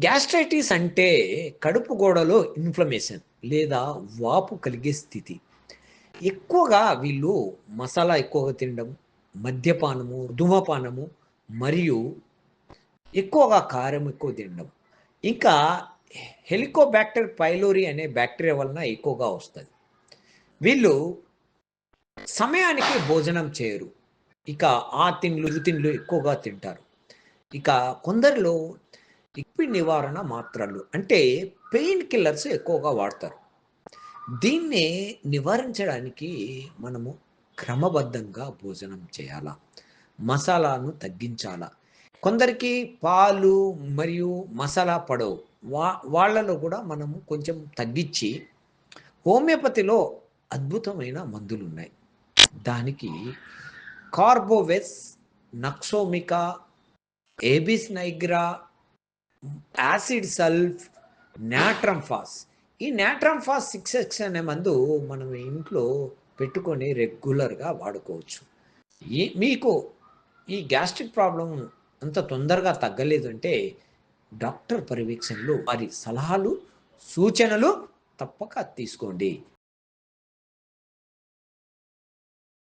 Gastritis అంటే కడుపు గోడలో ఇన్ఫ్లమేషన్ లేదా వాపు కలిగే స్థితి. ఎక్కువగా వీళ్ళు మసాలా ఎక్కువగా తినడం మద్యపానము ధూమపానము మరియు ఎక్కువగా కారం ఎక్కువ తినడం. ఇంకా హెలికోబ్యాక్టర్ పైలోరీ అనే బ్యాక్టీరియా వలన ఎక్కువగా వస్తుంది. వీళ్ళు సమయానికి భోజనం చేయరు. ఇక ఆ తిండ్లు ఇరు తిండ్లు ఎక్కువగా తింటారు. ఇక కొందరిలో ఇప్పి నివారణ మాత్రలు. అంటే పెయిన్ కిల్లర్స్ ఎక్కువగా వాడతారు. దీన్ని నివారించడానికి మనము క్రమబద్ధంగా భోజనం చేయాలా. మసాలాను తగ్గించాలా. కొందరికి పాలు మరియు మసాలా పడవు. వా వాళ్ళలో కూడా మనము కొంచెం తగ్గించి హోమియోపతిలో అద్భుతమైన మందులు ఉన్నాయి దానికి కార్బోవెస్ నక్సోమికా ఏబిస్ నైగ్రా యాసిడ్ సల్ఫ్ నాట్రంఫాస్ ఈ నాట్రంఫాస్ సిక్స్ ఎక్స్ అనే మందు మనం ఇంట్లో పెట్టుకొని రెగ్యులర్గా వాడుకోవచ్చు. ఈ మీకు ఈ గ్యాస్ట్రిక్ ప్రాబ్లం అంత తొందరగా తగ్గలేదు అంటే డాక్టర్ పర్యవేక్షణలో వారి సలహాలు సూచనలు తప్పక తీసుకోండి.